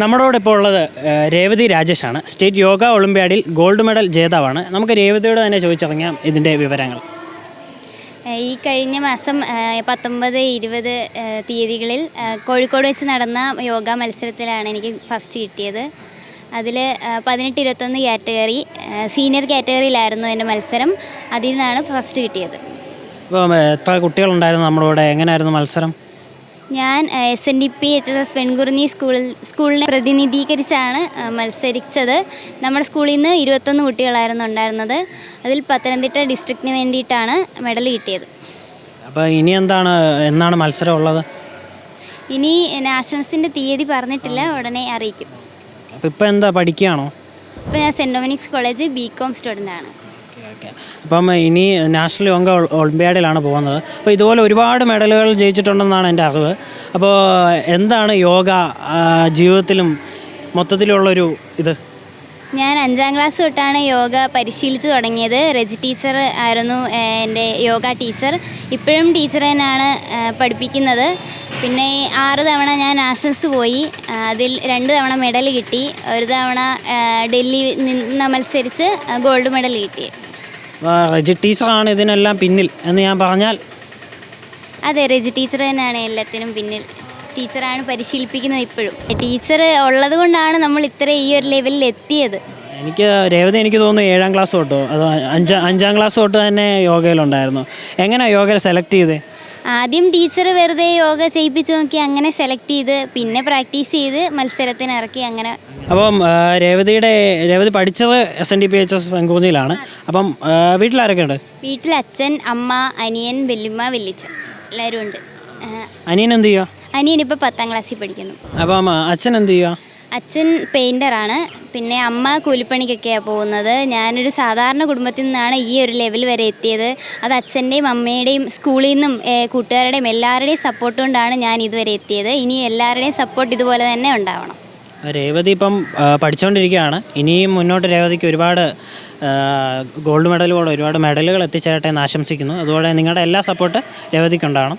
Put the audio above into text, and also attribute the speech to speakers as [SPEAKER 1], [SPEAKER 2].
[SPEAKER 1] നമ്മുടെ കൂടെ ഇപ്പോൾ ഉള്ളത് രേവതി രാജേഷാണ്. സ്റ്റേറ്റ് യോഗ ഒളിമ്പ്യാഡിൽ ഗോൾഡ് മെഡൽ ജേതാവാണ്. നമുക്ക് രേവതിയോട് തന്നെ ചോദിച്ചിറങ്ങാം ഇതിന്റെ വിവരങ്ങൾ.
[SPEAKER 2] ഈ കഴിഞ്ഞ മാസം പത്തൊമ്പത് ഇരുപത് തീയതികളിൽ കോഴിക്കോട് വെച്ച് നടന്ന യോഗ മത്സരത്തിലാണ് എനിക്ക് ഫസ്റ്റ് കിട്ടിയത്. അതിൽ പതിനെട്ട് ഇരുപത്തൊന്ന് കാറ്റഗറി സീനിയർ കാറ്റഗറിയിലായിരുന്നു എന്റെ മത്സരം. അതിൽ നിന്നാണ് ഫസ്റ്റ് കിട്ടിയത്.
[SPEAKER 1] ഇപ്പോൾ എത്ര കുട്ടികളുണ്ടായിരുന്നു നമ്മുടെ കൂടെ? എങ്ങനെയായിരുന്നു മത്സരം?
[SPEAKER 2] ഞാൻ S N D P H S S Penkurinji സ്കൂളിൽ സ്കൂളിനെ പ്രതിനിധീകരിച്ചാണ് മത്സരിച്ചത്. നമ്മുടെ സ്കൂളിൽ നിന്ന് ഇരുപത്തൊന്ന് കുട്ടികളായിരുന്നു ഉണ്ടായിരുന്നത്. അതിൽ പത്തനംതിട്ട ഡിസ്ട്രിക്റ്റിന് വേണ്ടിയിട്ടാണ് മെഡൽ കിട്ടിയത്.
[SPEAKER 1] അപ്പോൾ ഇനി എന്താണ് എന്നാണ് മത്സരം ഉള്ളത്?
[SPEAKER 2] ഇനി നാഷണൽസിന്റെ തീയതി പറഞ്ഞിട്ടില്ല ഉടനെ അറിയിക്കും.
[SPEAKER 1] അപ്പോൾ ഇപ്പോൾ എന്താ പഠിക്കുകയാണോ?
[SPEAKER 2] ഇപ്പോൾ ഞാൻ Saint Dominic's college B Com student ആണ്
[SPEAKER 1] ഓക്കെ അപ്പം ഇനി നാഷണൽ യോഗ ഒളിമ്പ്യാഡിലാണ് പോകുന്നത്. അപ്പോൾ ഇതുപോലെ ഒരുപാട് മെഡലുകൾ ജയിച്ചിട്ടുണ്ടെന്നാണ് എന്റെ അറിവ്. അപ്പോൾ എന്താണ് യോഗ ജീവിതത്തിലും മൊത്തത്തിലുള്ളൊരു ഇത്?
[SPEAKER 2] ഞാൻ അഞ്ചാം ക്ലാസ് തൊട്ടാണ് യോഗ പരിശീലിച്ച് തുടങ്ങിയത്. റെജി ടീച്ചർ ആയിരുന്നു എന്റെ യോഗ ടീച്ചർ. ഇപ്പോഴും ടീച്ചർ തന്നെയാണ് പഠിപ്പിക്കുന്നത്. പിന്നെ ആറ് തവണ ഞാൻ നാഷണൽസ് പോയി. അതിൽ രണ്ട് തവണ മെഡൽ കിട്ടി. ഒരു തവണ ഡൽഹി നിന്ന് മത്സരിച്ച് ഗോൾഡ് മെഡൽ കിട്ടി.
[SPEAKER 1] റെജി ടീച്ചറാണ് ഇതിനെല്ലാം പിന്നിൽ എന്ന് ഞാൻ പറഞ്ഞാൽ
[SPEAKER 2] അതെ റെജി ടീച്ചർ തന്നെയാണ് എല്ലാത്തിനും പിന്നിൽ. ടീച്ചറാണ് പരിശീലിപ്പിക്കുന്നത് ഇപ്പോഴും. ടീച്ചർ ഉള്ളത് കൊണ്ടാണ് നമ്മൾ ഇത്ര ഈ ഒരു ലെവലിൽ എത്തിയത്.
[SPEAKER 1] എനിക്ക് രേവതി എനിക്ക് തോന്നുന്നു ഏഴാം ക്ലാസ് തൊട്ടോ അത് അഞ്ചാം അഞ്ചാം ക്ലാസ് തൊട്ട് തന്നെ യോഗയിലുണ്ടായിരുന്നു. എങ്ങനെയാണ് യോഗയിൽ സെലക്ട് ചെയ്തത്
[SPEAKER 2] ആദ്യം ടീച്ചർ വെറുതെ യോഗ ചെയ്യിപ്പിച്ച് നോക്കി അങ്ങനെ സെലക്ട് ചെയ്ത് പിന്നെ പ്രാക്ടീസ് ചെയ്ത് മത്സരത്തിന് ഇറക്കി അങ്ങനെ.
[SPEAKER 1] അപ്പം രേവതിയുടെ രേവതി പഠിച്ചത് S N D P H S പെങ്കൂർന്നിയിലാണ് അപ്പം വീട്ടിലാരൊക്കെ ഉണ്ട്
[SPEAKER 2] വീട്ടിൽ അച്ഛൻ അമ്മ അനിയൻ വെല്ലുമ്മ വെല്ലിച്ച എല്ലാവരും ഉണ്ട്.
[SPEAKER 1] അനിയൻ എന്ത് ചെയ്യുക
[SPEAKER 2] അനിയൻ ഇപ്പോൾ പത്താം ക്ലാസ്സിൽ പഠിക്കുന്നു.
[SPEAKER 1] അപ്പം അച്ഛൻ എന്ത് ചെയ്യുക
[SPEAKER 2] അച്ഛൻ പെയിന്ററാണ് പിന്നെ അമ്മ കൂലിപ്പണിക്കൊക്കെയാണ് പോകുന്നത്. ഞാനൊരു സാധാരണ കുടുംബത്തിൽ നിന്നാണ് ഈ ഒരു ലെവൽ വരെ എത്തിയത്. അത് അച്ഛന്റെയും അമ്മയുടെയും സ്കൂളിൽ നിന്നും കൂട്ടുകാരുടെയും എല്ലാവരുടെയും സപ്പോർട്ട് കൊണ്ടാണ് ഞാൻ ഇതുവരെ എത്തിയത്. ഇനി എല്ലാവരുടെയും സപ്പോർട്ട് ഇതുപോലെ തന്നെ ഉണ്ടാവണം.
[SPEAKER 1] രേവതി ഇപ്പം പഠിച്ചുകൊണ്ടിരിക്കുകയാണ് ഇനിയും മുന്നോട്ട് രേവതിക്ക് ഒരുപാട് ഗോൾഡ് മെഡലുകളോട് ഒരുപാട് മെഡലുകൾ എത്തിച്ചേരട്ടെ എന്ന് ആശംസിക്കുന്നു. അതുപോലെ നിങ്ങളുടെ എല്ലാ സപ്പോർട്ട് രേവതിക്ക് ഉണ്ടാവണം